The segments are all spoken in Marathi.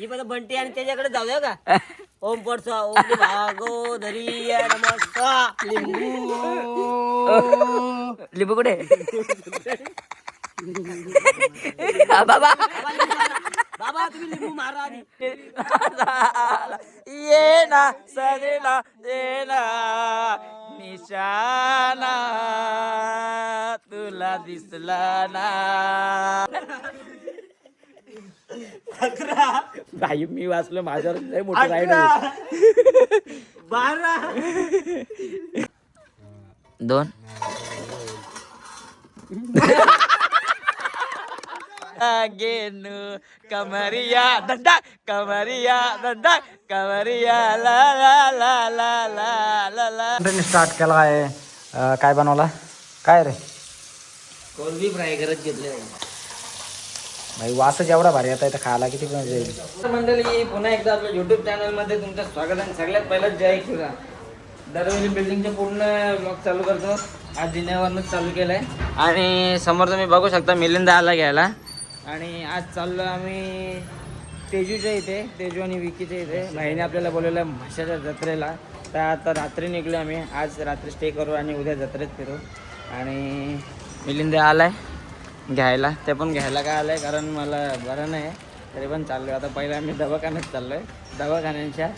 ही पण बंटी आणि त्याच्याकडे जाऊया का? ओम पडसा ओम भागो धरी नमस्कार लिंबू. लिंबू कुठे? हा, बाबा. बाबा तुम्ही लिंबू मारा. ये ना सजना ये ना निशाना तुला दिसला ना. भाई मी वाचलो माझ्यावर लय मोठं राईड बारा. दोन. गेनु कमरिया दंडा कमरिया दंडा कमरिया ला ला ला ला ला ला ला. स्टार्ट केला आहे. अं, काय बनवला? काय रे? कोलबी फ्राय करत घेतले. भाई वास एवढा भारी येत आहे खायला किती मजा येईल मंडळी पुन्हा एकदा आपल्या युट्यूब चॅनलमध्ये तुमचं स्वागत आणि सगळ्यात पहिलं जय शिवरा दरवेळी बिल्डिंगचे पूर्ण ब्लॉग चालू करतो. आज जिन्यावरूनच चालू केलंय. आणि समोर तुम्ही बघू शकता मिलिंदा आला घ्यायला. आणि आज चाललो आम्ही तेजूच्या इथे तेजू आणि विकीच्या इथे. भाईने आपल्याला बोलवलं म्हशाच्या जत्रेला. तर आता रात्री निघलो आम्ही. आज रात्री स्टे करू आणि उद्या जत्रेत फिरू. आणि मिलिंदा आलाय. घ्यायला. ते पण घ्यायला काय आलंय? कारण मला बरं नाही. तरी पण चाललोय. आता पहिला आम्ही दवाखान्यात चाललोय. दवाखान्यांच्या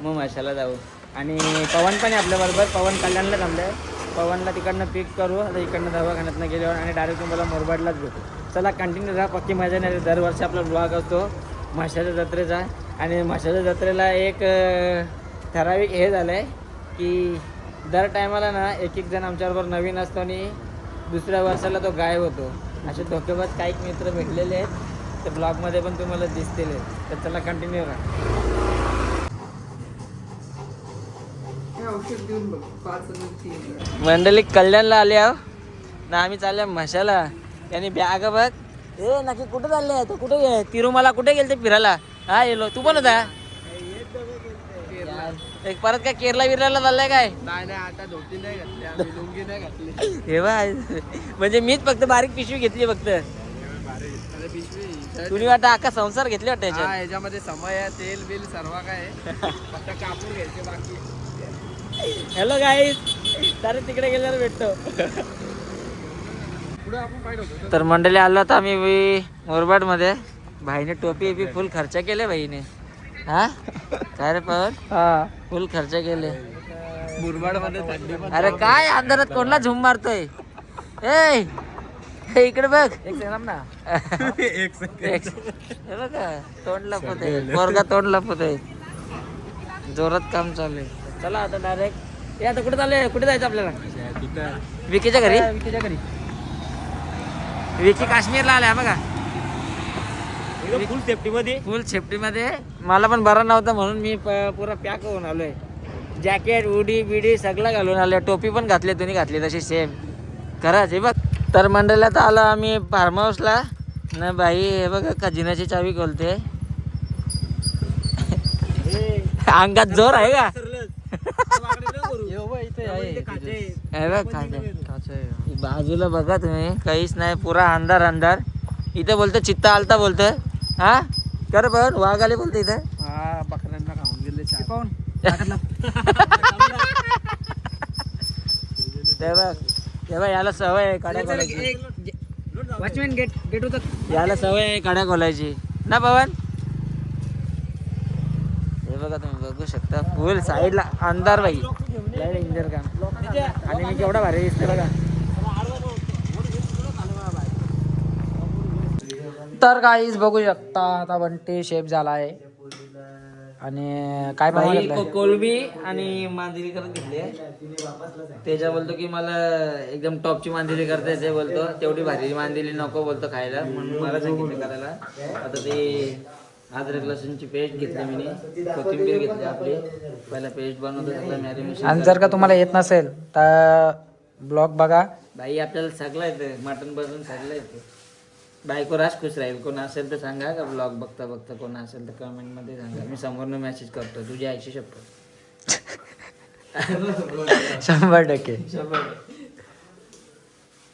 मग माशाला जाऊ. आणि पवन पण आहे आपल्याबरोबर पवन कल्याणला थांबलाय. पवनला तिकडनं पिक करू. आता इकडनं दवाखान्यातनं गेल्यावर आणि डायरेक्ट तुम्हाला मुरबाडलाच भेटू. चला कंटिन्यू राहा. पक्की मजा नाही दरवर्षी आपला ब्लॉग असतो. माशाच्या जत्रेचा. आणि माशाच्या जत्रेला एक ठराविक हे झालं आहे की दर टायमाला ना एक एक जण आमच्याबरोबर नवीन असतो आणि दुसऱ्या वर्षाला तो गायब होतो. असे धोकेबाज काही मित्र भेटलेले आहेत. ते ब्लॉगमध्ये पण तुम्हाला दिसतील. तर चला कंटिन्यू राहा मंडळी कल्याणला आले आहो. ना आम्ही चालले म्हशाला. त्यांनी बॅग बघ. ए नक्की कुठे चालले तू कुठे तिरुमला कुठे गेलते फिरायला? हा येलो तू पण होता एक परत काय केरला बिरला चाललाय काय? हे बा म्हणजे मीच फक्त बारीक पिशवी घेतली फक्त. तुम्ही वाटतं अख्खा संसार घेतले वाटतं याच्यात? याच्यामध्ये समय आहे तेल बिल सर्व काय फक्त कापूर घ्यायचे बाकी. हॅलो गाईज तर तिकडे गेल्यावर भेटतो. तर मंडळी आलो आता आम्ही मोरबाडमध्ये भाईने टोपी बी फुल खर्च केले भाईने. हा? काय रे पवन? हा. फुल खर्च केले. मुरबाडमध्ये थंडी पण अरे काय अंधारात कोणला झुम मारतोय? ए हे इकडे बघ. एक सेकंद ना. एक हे बघा तोंड लपत आहे पोरगा तोंड लपत आहे जोरात काम चालू आहे. चला आता डायरेक्ट हे आता कुठे चाललंय? कुठे जायचं आपल्याला? विकीच्या घरी? विकीच्या घरी. विकी काश्मीरला आलाय बघा. फुल सेफ्टी मध्ये? फुल सेफ्टी मध्ये. मला पण बरा नव्हता म्हणून मी प- पुरा पॅक होऊन आलोय. जॅकेट उडी बिडी सगळं घालून आलोय. टोपी पण घातली तुम्ही घातली तशी सेम खरंच हे बघ. तर मंडळात आलो आम्ही फार्म हाऊसला ना बाई हे बघ खजिन्याची चावी खोलते. अंगात जोर आहे का? हे बाजूला बघा तुम्ही. काहीच नाही पुरा अंधार अंधार. इथे बोलतो चित्ता आलता बोलतो. हा? कर पण वाघ आले बोलतो इथे. हा बकऱ्यांना खाऊन गेले पाहून. ते बघ ते बघ याला सवय आहे काड्या खोलायची. वॉचमॅन गेट गेट होतं याला सवय आहे काड्या खोलायची. ना पवन? हे बघा तुम्ही बघू शकता. फुल साईडला अंधार बाई. लाइट इंजर का आणि मी केवढा भारी दिसते बघा. तर काहीच बघू शकता आता बंटी शेप झाला आहे आणि काय को- कोलबी आणि मांदेली करत घेतली त्याच्या बोलतो की मला एकदम टॉपची मांदेली करता येते बोलतो तेवढी भारी मांदेली नको बोलतो खायला. म्हणून मला सांगितलं करायला. आता ते अद्रक लसूणची पेस्ट घेतली मी. कोथिंबीर घेतली आपली. पहिला पेस्ट बनवतो आणि जर का तुम्हाला येत नसेल तर ब्लॉग बघा. बाई आपल्याला सगळं येतं. मटन बनवून सगळं येतं. बायको रास खुश राहील. कोण असेल तर सांगा का ब्लॉग बघता बघता? कोण असेल तर कमेंटमध्ये सांगा. मी समोरनं मेसेज करतो तुझी आईची शपथ. शंभर टक्के.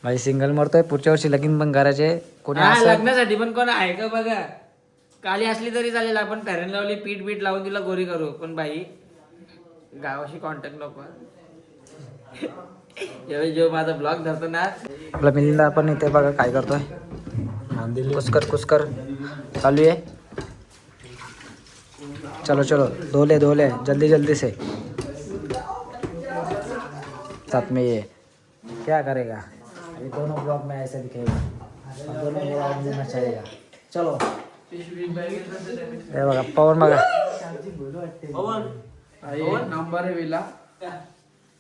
माझी सिंगल मरतोय. पुढच्या वर्षी लगीन पण करायचे. कोणी लग्नासाठी पण कोण आहे का बघा? काली असली तरी चालेल. आपण फॅरन लावली पीठ बीठ लावून तिला गोरी करू. पण बाई गावाशी कॉन्टॅक्ट नको जेव्हा जेव्हा माझा ब्लॉग धरतो ना. आपला मिलिंदा पण इथे बघा काय करतोय. कुस्कर कुस्कर। चालू आहे चलो चलो। धोले धोले जल्दी जल्दी से। साथ में ये। क्या करेगा? अभी दोनों ब्लॉग में ऐसे दिखेगा। दोनों ब्लॉग में नचाएगा चलो। हे बघा पवन बघा। नंबर आहे विला।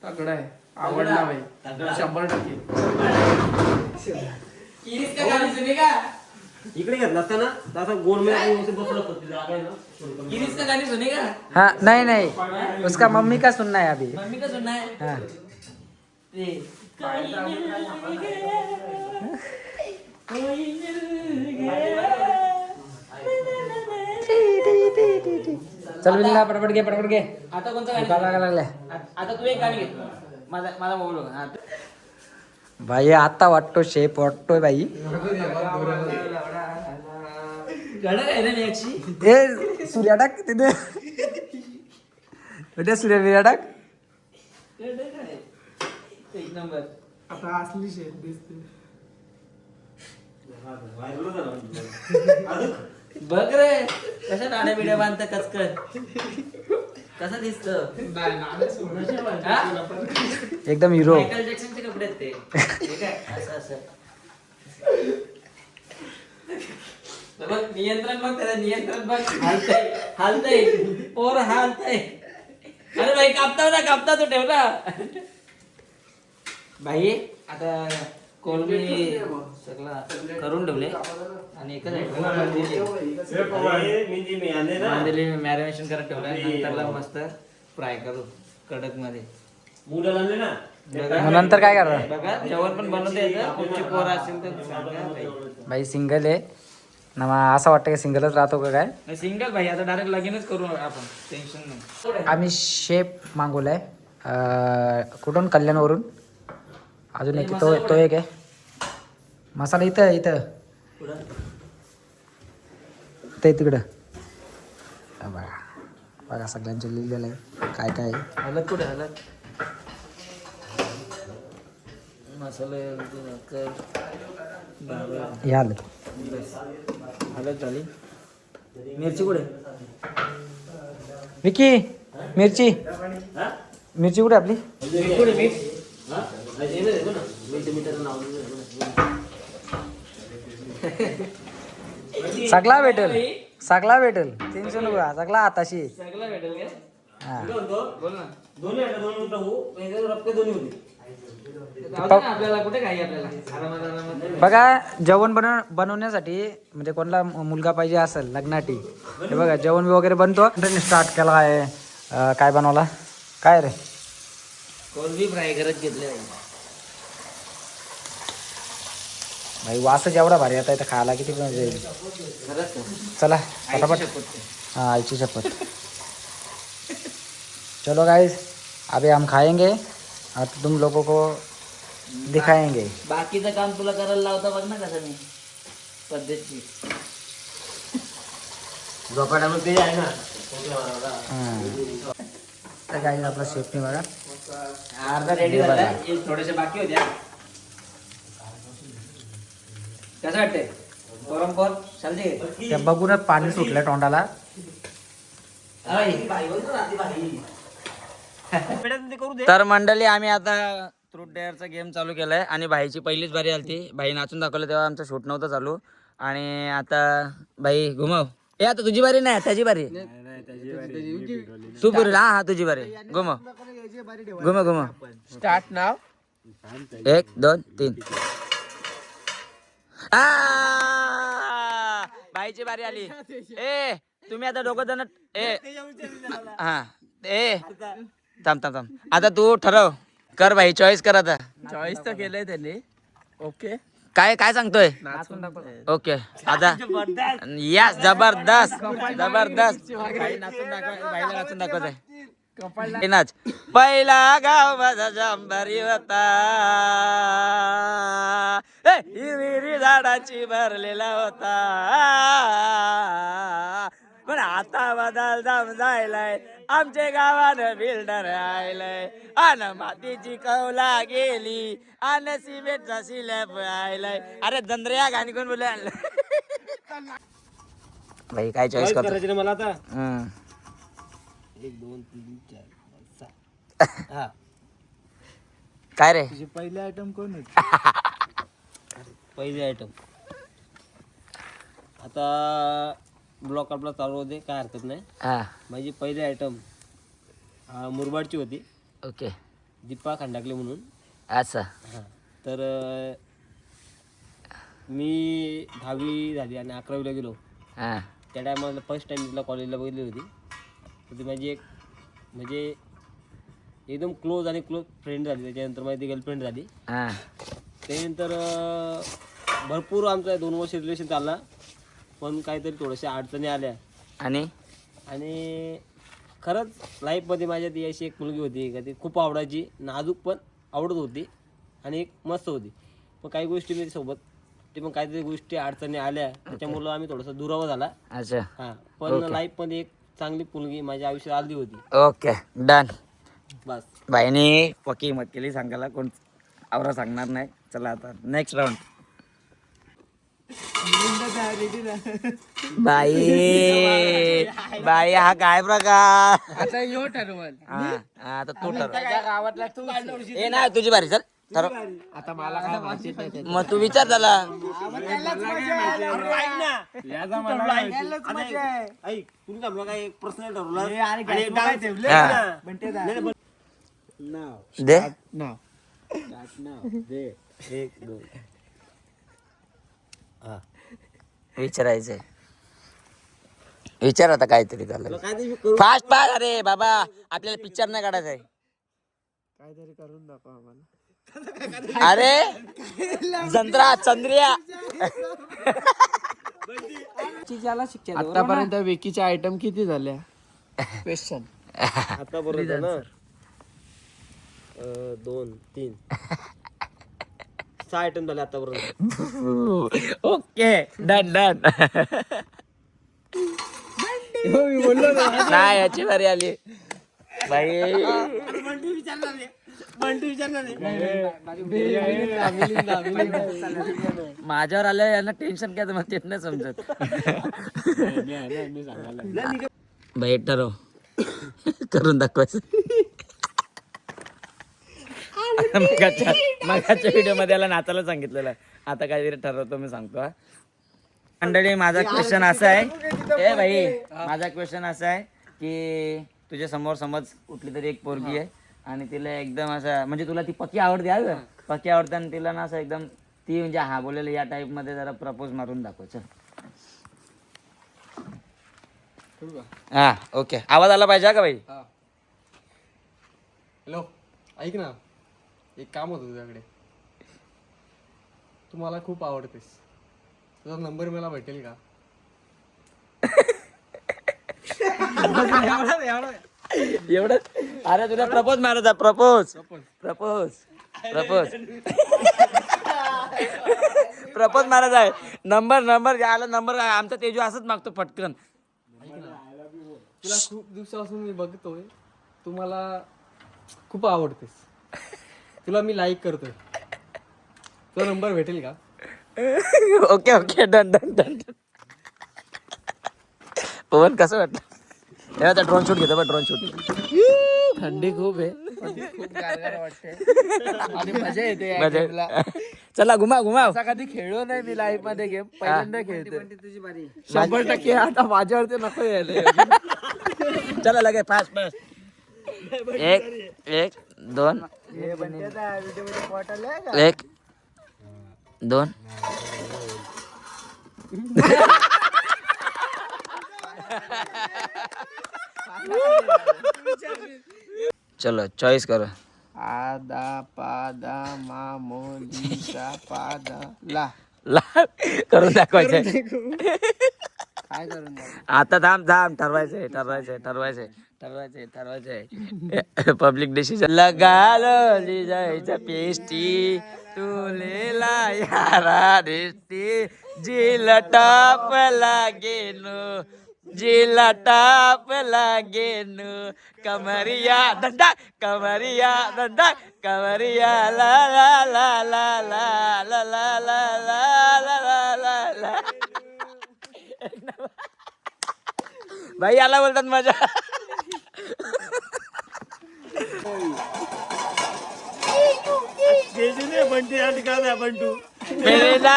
तगडा आहे आवडला भाई। शंभर टक्के। इकडे घेतला असता ना तर असं गोडमध्ये बसलं असतं तिला जागा आहे ना, थोडं कमी. गिरीश का गाणी सुनी का? हाँ नहीं नहीं. उसका मम्मी का सुनना है अभी? मम्मी का सुनना है? हाँ. ते कोई मिल गया, कोई मिल गया। चल पटपट घे पटपट घे. आता कोणतं गाणं? आ- आता तू एक गाणी घे. माझा माझा मोबाईल बघ हा. भाई आता वाटतो शेप वाटतोय बाई ए सूर्या टाक तिथे बेटा सूर्या बिर्या टाक. एक नंबर. आता असली शेत दिसते. बघ रे कशा नाण्या बिड्या बांधता कचकन? कसा दिसत? नाही नाणे सोडून एकदम हिरो मायकल जॅक्सनचे कपडे आहेत ते. हे काय असं असं. तर बघ नियंत्रण बघ त्याचं नियंत्रण बघ. हालतय हालतय. पोर हालतय. अरे भाई कापता ना कापता तो ठेवला भाई आता कोलमी सगळा करून ठेवले. आणि एकच मांदेली मॅरिनेशन करत ठेवलंय नंतरला मस्त फ्राय करू कडकमध्ये ना. नंतर काय करणार? बघा जेवण पण बनवता येतं. तुमची पोरं असेल तर. भाई. सिंगल आहे. ना मग असं वाटतं की सिंगलच राहतो का काय? नाही सिंगल भाई आता डायरेक्ट लगीनच करू आपण टेन्शन नाही. आम्ही शेप मागवलाय. अं, कुठून? कल्याणवरून. अजून एक तो तो एक आहे. मसाला इथं आहे, इथं. ते तिकडं. हा बघा. बघा सगळ्यांचे लिहिलेलं आहे. काय काय आहे. हलत कुठे हलत? मसाले कर हे आलं. हलत झाली. मिरची कुठे? विकी मिरची. मिरची कुठे आपली? कुठे मीठ सगळा भेटेल. सगळा भेटेल. टेन्शन नको सगळा आताशी सगळं भेटेल का हा. बोल ना. दोन्ही दोन्ही होते. आपल्याला कुठे काही आपल्याला? आरामात आरामात बघा जेवण बनव बनवण्यासाठी म्हणजे कोणाला मुलगा पाहिजे असेल लग्नासाठी. हे बघा जेवण वगैरे बनतो. स्टार्ट केला आहे. काय बनवला? काय रे? कोलबी फ्राय करत घेतले भाई. वासच एवढा भारी आता इथं खायला किती पण जाईल? चला फटाफट. हाँ आईची शपथ. चलो गाइस अभी हम खाएंगे. और तुम लोगों को दिखाएँगे। बाकीचं काम तुला करायला लावता बघ ना कसं मी पद्धतशीर झोपाट्यामध्ये ते आहे ना हाँ तर गाईज आपला शेफने बघा अर्धा रेडी झाला हे थोडेसे बाकी होत्या कसं वाटतंय गरम कर चालते त्या बघूनच पाणी सुटलं तोंडाला तर मंडळी आम्ही आता फ्रूट डेअरचा गेम चालू केलाय आणि भाईची पहिलीच बारी आली भाई नाचून दाखवलं तेव्हा आमचं शूट नव्हतं चालू. आणि आता भाई घुमव. ए आता तुझी बारी नाही त्याची बारी. तू पुरेल हा हा तुझी बारी. घुमव. घुमव घुमव. स्टार्ट नाव. एक दोन तीन. आ! बाईची बारी आली. ए तुम्ही आता दोघं जण ए. हा. ए. थांब थांब थांब. आता तू ठरव. कर भाई चॉईस कर आता. चॉईस तर केलंय त्यांनी. ओके काय काय सांगतोय? नाचून ओके आता यस जबरदस्त जबरदस्त. नाचून दाखवत आहे नाच. पहिला गाव माझा जांभारी होता. हिरवी झाडाची भरलेला होता. पण आता बदल जाम जायलाय आमच्या गावानं बिल्डर आयलाय. अन मातीची कौला गेली. अन सिमेंटचा सिलॅब आयलाय. अरे दंद्रिया गाणी कोण बोलले भाई काय चॉईस करतो? करायचं रे मला आता. एक दोन तीन चार पाच सहा. हा. काय रे? पहिले आयटम कोण पहिले आयटम आता ब्लॉक आपला चालू होते काय हरकत नाही. हा. माझी पहिली आयटम मुरबाडची होती. ओके. दीपा खंडाकले म्हणून. असं हां. तर अं, मी दहावी झाली आणि अकरावीला गेलो. हा. त्या टायमाला फर्स्ट टाइम तिला कॉलेजला बघितली होती. तर ती माझी एक म्हणजे एकदम क्लोज आणि क्लोज फ्रेंड झाली. त्याच्यानंतर माझी गर्लफ्रेंड झाली. हा. त्यानंतर अं, भरपूर आमचा दोन वर्ष रिलेशन चालला. पण काहीतरी थोड्याशा अडचणी आल्या. आणि? आणि खरंच लाईफमध्ये माझ्या ती अशी एक मुलगी होती का ती खूप आवडायची नाजूक पण आवडत होती आणि एक मस्त होती. पण काही गोष्टी मी सोबत ते पण काहीतरी गोष्टी अडचणी आल्या त्याच्यामुळं आम्ही थोडंसं दुरावा झाला. अच्छा. हां पण लाईफमध्ये एक चांगली मुलगी माझ्या आयुष्यात आली होती. Okay done. बस. बाईने पक्की हिंमत केली सांगायला कोण आवरा सांगणार नाही. चला आता नेक्स्ट राऊंड बाई बाई हा काय प्रकार? आता यो ठरवल. हा, हा, आता तू ठरव. गावातला तू ए नाही तुझी बारी चल ठरव. आता मला काय माहिती नाही मग तू विचार झाला ऐक तुम्ही आपलं काय पर्सनल ठरवलं हा. दे. ना एक दोन. विचारायचंय. विचार आता काहीतरी झालं फास्ट पास अरे बाबा आपल्याला पिक्चर नाही काढायचा आहे. काहीतरी करून दाखव आम्हाला. अरे जंत्रा चंद्रिया. आतापर्यंत विकीचे आयटम किती झाल्या? क्वेश्चन आता बरोबर दोन तीन. सहा आयटम झाले आतापर्यंत. Okay done done. नाही याची बारी आली. बाई. माझ्यावर आलं यांना टेन्शन काय मग तेच नाही समजत. बाई ठरव. करून दाखवायचं. मगाच्या मगाच्या व्हिडिओमध्ये याला नाचायला सांगितलेलं आता काहीतरी ठरवतो मी सांगतो हा. मंडळी माझा क्वेश्चन असा आहे ए भाई माझा क्वेश्चन असा आहे की तुझ्या समोर समज कुठली तरी एक पोरगी आहे आणि तिला एकदम असं म्हणजे तुला ती पक्की आवडते हा? पक्की आवडते आणि तिला ना असं एकदम ती म्हणजे हा बोलेलं या टाईपमध्ये जरा प्रपोज मारून दाखव चल. हा ओके आवाज आला पाहिजे हा का भाई हॅलो ऐक ना. एक काम होतं तुझ्याकडे. तू मला खूप आवडतेस. तुझा नंबर मला भेटेल का? एवढं अरे तुला प्रपोज मारायचा प्रपोज. प्रपोज. प्रपोज. प्रपोज. मारायचा आहे नंबर नंबर आला नंबर आमचा तेजू असंच मागतो पटकन. तुला खूप दिवसापासून मी बघतोय. तू मला खूप आवडतेस. तुला मी लाईक करतोय. तुझा नंबर भेटेल का? Okay okay done done done Pawan कसं वाटलं? हे आता ड्रोन शूट घेतो बघ ड्रोन शूट थंडी खूप आहे. खूप गारगार वाटते. आणि मजा येते या. चला घुमा घुमा असा कधी खेळलो नाही मी लाईफमध्ये गेम पहिल्यांदा खेळतोय. शंभर टक्के आता माझ्यावरती नको यायला. चला लगे फास्ट फास्ट एक एक दोन. एक दोन. चलो चॉईस करो. आदा पादा मामोलीचा पादा ला. ला करून दाखवायचं. काय करून आता थांब थांब ठरवायचंय ठरवायचंय ठरवायचंय ठरवायचंय ठरवायचंय पब्लिक डिसिजन लगालो जायचं पेस्टी तुलेला यारा रेस्टी जिला टॉप लागेनो जिला टॉप लागेनो कमरिया दंडा कमरिया दंडा कमरिया ला ला ला ला ला ला ला ला ला ला ला भाई याला बोलतात मजा. बंटी आणि का बंटू मेला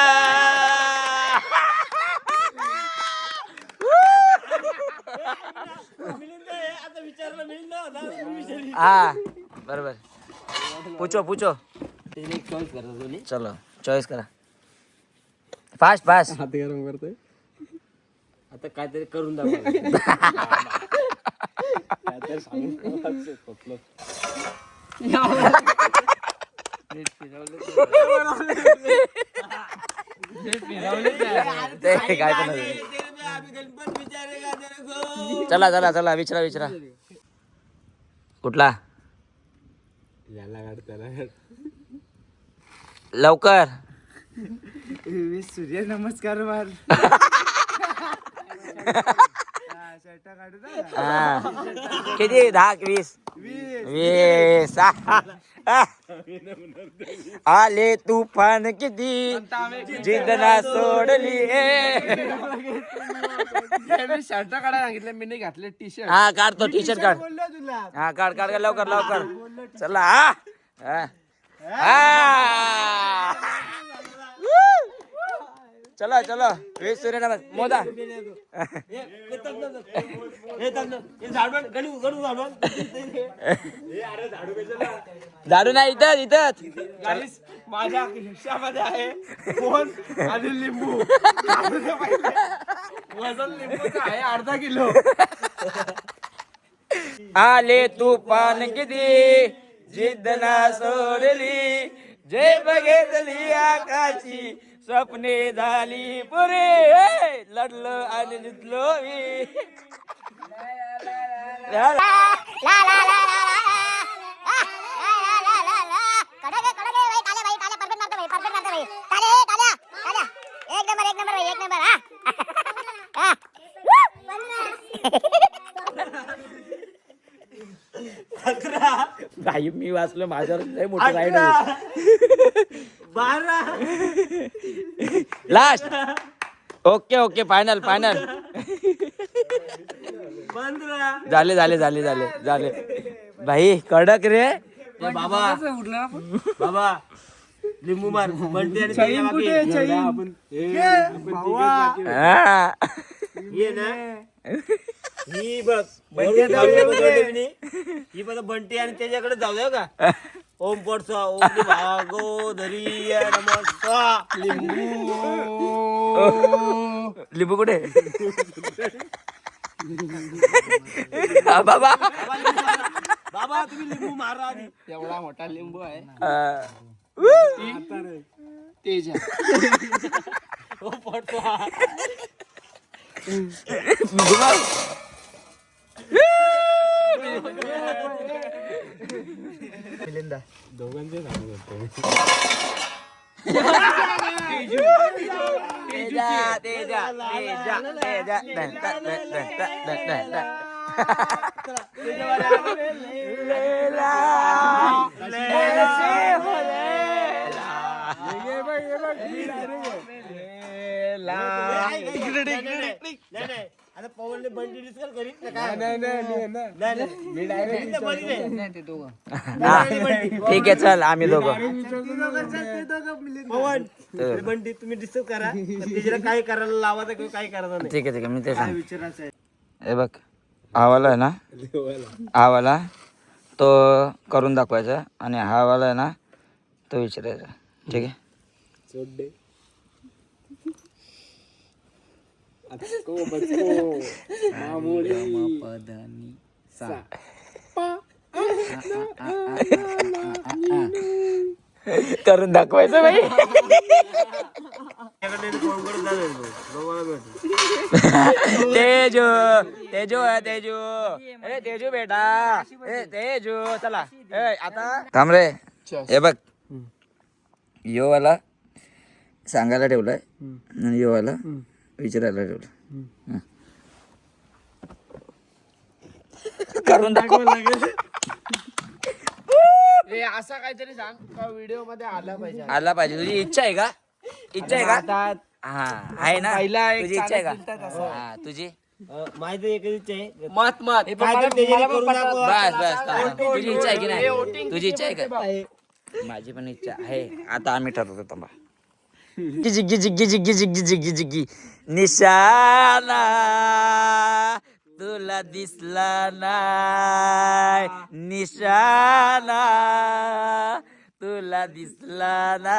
हा बरोबर. पूछो पूछो. चॉईस करा चलो चॉईस करा. फास्ट फास्ट हाती गरम करतोय. आता काहीतरी करून दाखवा. ते काय पण असेल. चला चला चला विचारा विचारा. कुठला? लवकर. सूर्य नमस्कार मार हा. किती? दहा वीस. वीस. आले तुफान किती? जिंदना सोडली शर्ट काढायला सांगितलं मी नाही घातले टी शर्ट हा काढतो टी शर्ट काढ. हा काढ काढ काढ, लवकर लवकर. चला हा. हा. हा चला चला. वीस सूर्य नमस्कार मोदा. झाडू नाही इथं इथंच. माझ्या खिशामध्ये आहे फोन आणि लिंबू. वजन लिंबूचं आहे अर्धा किलो. आले तुफान किती? जिद्द ना सोडली. जय बघितली आकाशी स्वप्ने झाली पुरे. लढलो आणि जितलो मी. काही मी वाचलं माझ्यावर लय मोठं राईड बारा! Last okay okay final final झाले झाले झाले झाले झाले. भाई कडक रे. बाबा! बाबा! लिंबू मार. बंटी आपण- ये ना. ही बघ बंटी जाऊ ही बघ बंटी आणि त्याच्याकडे जाऊ द्या का ओम पडसा ओम भागो धरी नमस्कार लिंबू. लिंबू कुठे? हा, बाबा. बाबा तुम्ही लिंबू मारा एवढा मोठा लिंबू आहे. हा. तेज ओम पडसा मिलिंदा दोघांचे सांगू शकतो तेजा. दन, दन, दन, दन, दन, दन, दन. लेला, ऐसे हो लेला. लेला. नाही. नाही आता पवनने बंटी डिस्कस करीत ना काय नाही नाही मी आहे ना नाही नाही मी डायरेक्ट नाही ते दोघं हा, ठीक आहे चल आम्ही दोघं पवन ते बंटी तुम्ही डिस्कस करा. पण त्याच्याला काय करायला लावायचं किंवा काय करायचं नाही. ठीक आहे ठीक आहे मी ते सांग विचारायचं आहे? हे बघ आवाला आहे ना? आवाला. तो करून दाखवायचा आणि हा वाला आहे ना तो विचारायचा. ठीक आहे? अचको बचको मामुली पदानी सा करून दाखवायचं भाई तेजू तेजू आहे तेजू ए तेजू बेटा ए तेजू चला ए आता थांब रे हे बघ यो वाला सांगायला ठेवलाय आणि यो वाला विचारायला ठेवलं. करून दाखव. असा काहीतरी सांग का व्हिडिओमध्ये आला पाहिजे? आला पाहिजे. तुझी इच्छा आहे का? इच्छा आहे का? हा आहे ना? पहिला एक तुझी इच्छा आहे का? हा तुझी? अं, माझी एकच इच्छा आहे. मत मत. काय तर त्याच्याने करून दाखवा. बस बस. तुझी इच्छा आहे की नाही? तुझी इच्छा आहे का? माझी पण इच्छा आहे. आता आम्ही ठरवतो थांबा. गिजिगी जिग्गी जिग्गी जिग्गी जिग्गी जिग्गी निशाना तुला दिसला नाय निशाना तुला दिसला ना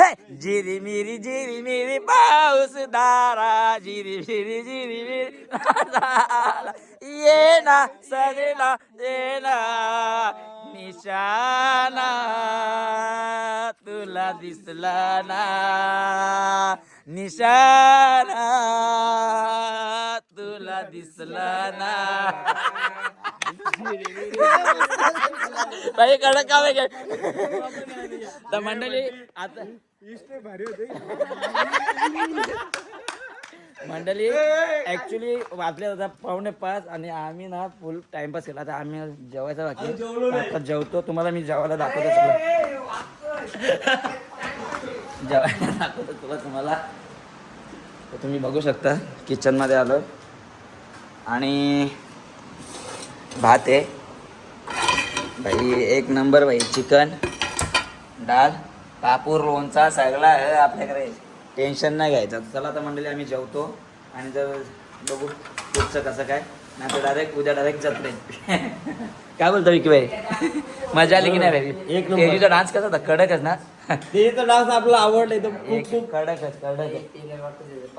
हे जिरी मिरी जिरी मिरी पाऊस दारा जिरी मिरी जिरी मिरी दारा ये ना सजना ये ना निशाना तुला दिसला ना. निशाना तुला दिसला ना. भाई कडक का वेगळे तर मंडळी आता भारी होते. मंडळी ऍक्च्युली वाजले होता पावणे पाच आणि आम्ही ना फुल टाइमपास केला. आता आम्ही जेवायचं बाकी आता जेवतो. तुम्हाला मी जेवायला दाखवतो तुला जेवायला दाखवतो तुला तुम्हाला. तर तुम्ही बघू शकता किचनमध्ये आलो. आणि भात आहे. भाई एक नंबर भाई चिकन डाळ कापूर लोणचा सगळा आहे आपल्याकडे. टेन्शन नाही घ्यायचं. तर चला आता मंडळी आम्ही जेवतो. आणि जर बघू पुढचं कसं काय. नाही तर डायरेक्ट उद्या डायरेक्ट जत्रे. काय बोलतो विकी भाई? मजा आली की नाही भाई? एक डान्स कसा होता? कडकच ना? त्याचा डान्स आपला आवडला एकदम. खूप एक कडकच कडक